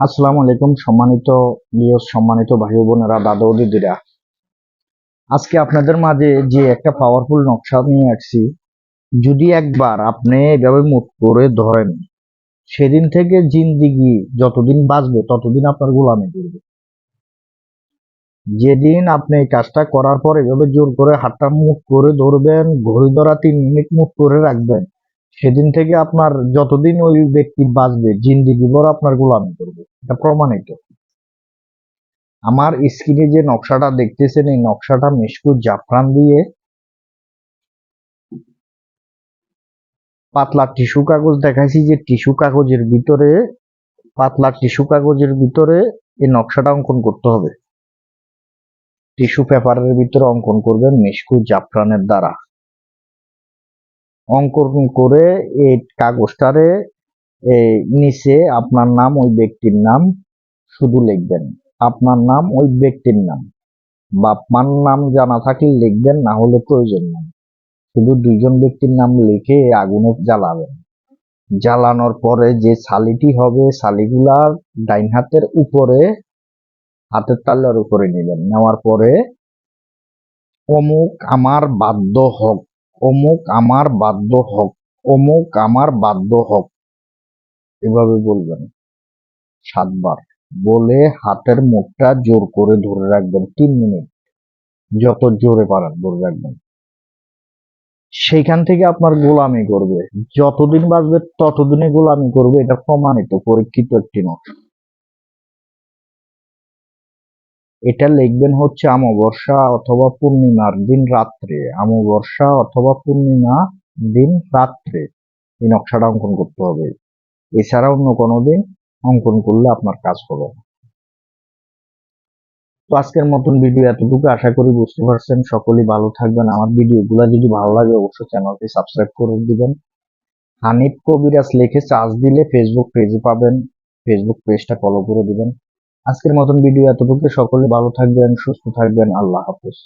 আসসালামু আলাইকুম, সম্মানিত নিয়স সম্মানিত ভাই বোনেরা দাদা দিদিরা আজকে আপনাদের মাঝে যে একটা পাওয়ারফুল নকশা নিয়ে আসছি, যদি একবার আপনি এভাবে মুখ করে ধরেন, সেদিন থেকে জিন্দিগি যতদিন বাঁচবে, ততদিন আপনার গোলামি করবে। যেদিন আপনি এই কাজটা করার পর এভাবে জোর করে হাতটা মুখ করে ধরবেন, ঘড়ি ধরা তিন মিনিট মুখ করে রাখবেন, সেদিন থেকে আপনার যতদিন ওই ব্যক্তি বাঁচবে, জিন্দিগি ভর আপনার গোলামি করবে। এটা প্রমাণিত। আমার স্ক্রিনে যে নকশাটা দেখতেছেন, এই নকশাটা মিশকু জাফরান দিয়ে পাতলা টিস্যু কাগজ দেখাইছি যে টিস্যু কাগজের ভিতরে, পাতলা টিস্যু কাগজের ভিতরে এই নকশাটা অঙ্কন করতে হবে। টিস্যু পেপারের ভিতরে অঙ্কন করবেন মিশকু জাফরানের দ্বারা। অঙ্কন করে এই কাগজটারে এই নিচে আপনার নাম, ওই ব্যক্তির নাম শুধু লিখবেন। আপনার নাম, ওই ব্যক্তির নাম। বাপ মার নাম জানা থাকলে লিখবেন, না হলে প্রয়োজন নেই। শুধু দুইজন ব্যক্তির নাম লিখে আগুনে জ্বালাবেন। জ্বালানোর পরে যে শালিটি হবে ছালিগুলার ডাইন হাতের উপরে, হাতের তাল্লার উপরে নেবেন। নেওয়ার পরে, অমুক আমার বাধ্য হোক, অমুক আমার বাধ্য হোক, অমুক আমার বাধ্য হোক। এভাবে বলবেন। সাতবার। বলে হাতের মুখটা জোর করে ধরে রাখবেন তিন মিনিট। যত জোরে পারেন ধরে রাখবেন। সেইখান থেকে আপনার গোলামি করবে। যতদিন বাঁচবে ততদিনে গোলামি করবে। এটা প্রমাণিত, পরীক্ষিত একটি নকশা এটা লিখবেন হচ্ছে আমবর্ষা অথবা পূর্ণিমার দিন রাত্রে। আমবর্ষা অথবা পূর্ণিমা দিন রাত্রে। এই নকশাটা অঙ্কন করতে হবে। এছাড়া অন্য কোনো দিন অঙ্কন করলে আপনার কাজ হবে না। তো আজকের মতন ভিডিও এতটুকু। আশা করি বুঝতে পারছেন। সকলেই ভালো থাকবেন। আমার ভিডিওগুলো যদি ভালো লাগে, অবশ্যই চ্যানেলটি সাবস্ক্রাইব করে দিবেন। হানিফ কবিরাজ লিখে চার্জ দিলে ফেসবুক পেজে পাবেন। ফেসবুক পেজটা ফলো করে দিবেন। আজকের মতন ভিডিও এতটুকু। সকলে ভালো থাকবেন, সুস্থ থাকবেন। আল্লাহ হাফেজ।